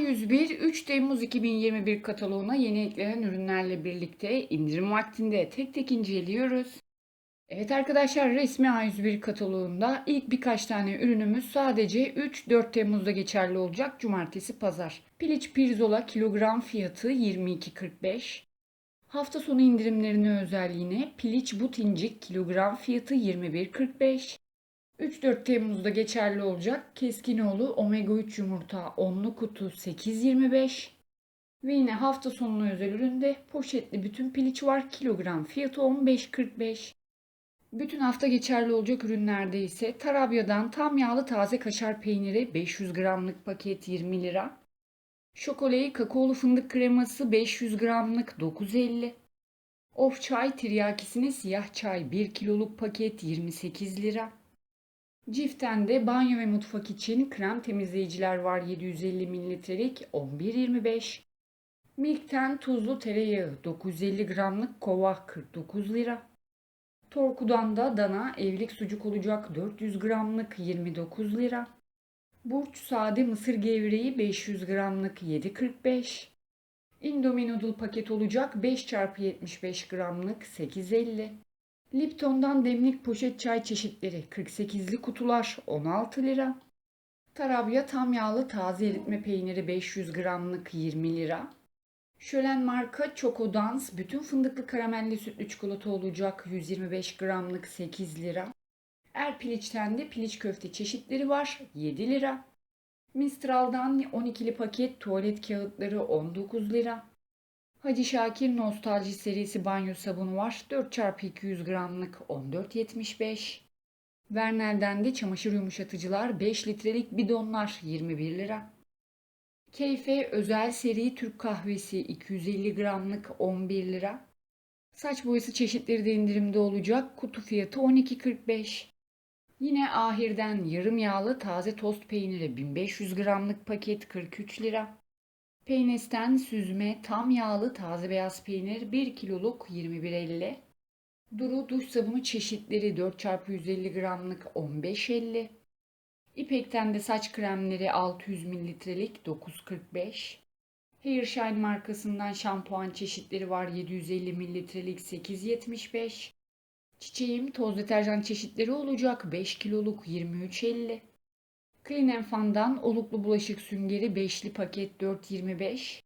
A101 3 Temmuz 2021 kataloğuna yeni eklenen ürünlerle birlikte indirim vaktinde tek tek inceliyoruz. Evet arkadaşlar resmi A101 kataloğunda ilk birkaç tane ürünümüz sadece 3-4 Temmuz'da geçerli olacak cumartesi pazar. Piliç pirzola kilogram fiyatı 22.45. Hafta sonu indirimlerine özel yine piliç but kilogram fiyatı 21.45. 3-4 Temmuz'da geçerli olacak Keskinoğlu Omega 3 yumurta onlu kutu 8.25 ve yine hafta sonuna özel üründe poşetli bütün piliç var kilogram fiyatı 15.45. Bütün hafta geçerli olacak ürünlerde ise Tarabya'dan tam yağlı taze kaşar peyniri 500 gramlık paket 20 lira. Şokolayı kakaolu fındık kreması 500 gramlık 9.50. Of çay tiryakisini siyah çay 1 kiloluk paket 28 lira. Cif'ten de banyo ve mutfak için krem temizleyiciler var 750 mililitrelik 11.25. Milk'ten tuzlu tereyağı 950 gramlık kova 49 lira. Torku'dan da dana evlilik sucuk olacak 400 gramlık 29 lira. Burç sade mısır gevreği 500 gramlık 7.45. Indomie noodle paket olacak 5x75 gramlık 8.50. Lipton'dan demlik poşet çay çeşitleri 48'li kutular 16 lira. Tarabya tam yağlı taze eritme peyniri 500 gramlık 20 lira. Şölen marka Choco Dans bütün fındıklı karamelli sütlü çikolata olacak 125 gramlık 8 lira. Er piliçten de piliç köfte çeşitleri var 7 lira. Mistral'dan 12'li paket tuvalet kağıtları 19 lira. Hacı Şakir Nostalji serisi banyo sabunu var. 4x200 gramlık 14.75. Vernel'den de çamaşır yumuşatıcılar 5 litrelik bidonlar 21 lira. Keyfe özel seri Türk kahvesi 250 gramlık 11 lira. Saç boyası çeşitleri de indirimde olacak. Kutu fiyatı 12.45. Yine Ahir'den yarım yağlı taze tost peyniri 1500 gramlık paket 43 lira. Peynes'ten süzme tam yağlı taze beyaz peynir 1 kiloluk 21.50. Duru duş sabunu çeşitleri 4x150 gramlık 15.50. İpek'ten de saç kremleri 600 mililitrelik 9.45. Hairshine markasından şampuan çeşitleri var 750 mililitrelik 8.75. Çiçeğim toz deterjan çeşitleri olacak 5 kiloluk 23.50. Clean Fan'dan oluklu bulaşık süngeri 5'li paket 4.25.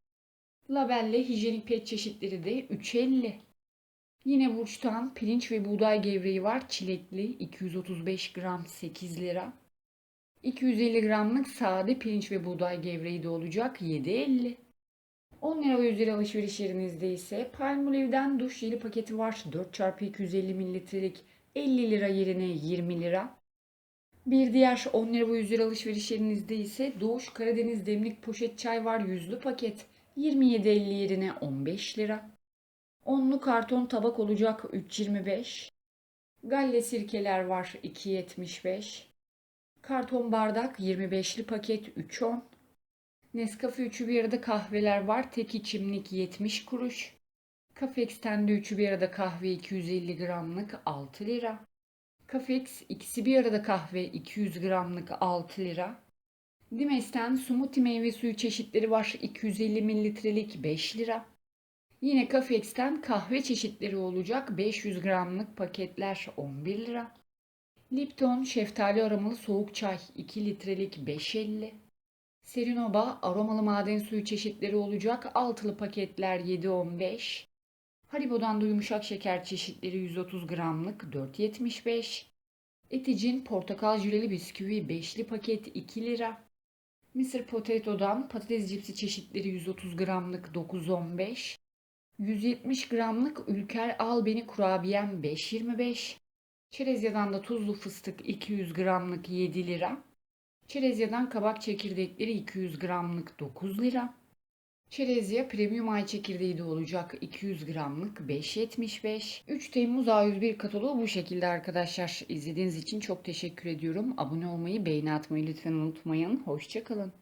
Labelle hijyenik pet çeşitleri de 3.50. Yine Burç'tan pirinç ve buğday gevreği var. Çilekli 235 gram 8 lira. 250 gramlık sade pirinç ve buğday gevreği de olacak 7.50. 10 lira ve üzeri alışveriş yerinizde ise Palmolive'den duş jeli paketi var. 4x250 mililitrelik 50 lira yerine 20 lira. Bir diğer 10 lira ve 100 lira alışveriş yerinizde ise Doğuş Karadeniz demlik poşet çay var yüzlü paket 27.50 yerine 15 lira. Onlu karton tabak olacak 3.25. Galle sirkeler var 2.75. Karton bardak 25'li paket 3.10. Nescafe üçü bir arada kahveler var. Tek içimlik 70 kuruş. Cafex'ten de üçü bir arada kahve 250 gramlık 6 lira. Cafex ikisi bir arada kahve 200 gramlık 6 lira. Dimes'ten smoothie meyve suyu çeşitleri var 250 mililitrelik 5 lira. Yine Cafex'ten kahve çeşitleri olacak 500 gramlık paketler 11 lira. Lipton şeftali aromalı soğuk çay 2 litrelik 5.50. Serinova aromalı maden suyu çeşitleri olacak altılı paketler 7.15. Haribo'dan da yumuşak şeker çeşitleri 130 gramlık 4.75. Eticin portakal jüleli bisküvi 5'li paket 2 lira. Mr. Potato'dan patates cipsi çeşitleri 130 gramlık 9.15. 170 gramlık Ülker Al Beni kurabiyem 5.25. Çerezya'dan da tuzlu fıstık 200 gramlık 7 lira. Çerezya'dan kabak çekirdekleri 200 gramlık 9 lira. Çerezya premium ay çekirdeği de olacak 200 gramlık 5.75. 3 Temmuz A101 kataloğu bu şekilde arkadaşlar. İzlediğiniz için çok teşekkür ediyorum. Abone olmayı, beğeni atmayı lütfen unutmayın. Hoşçakalın.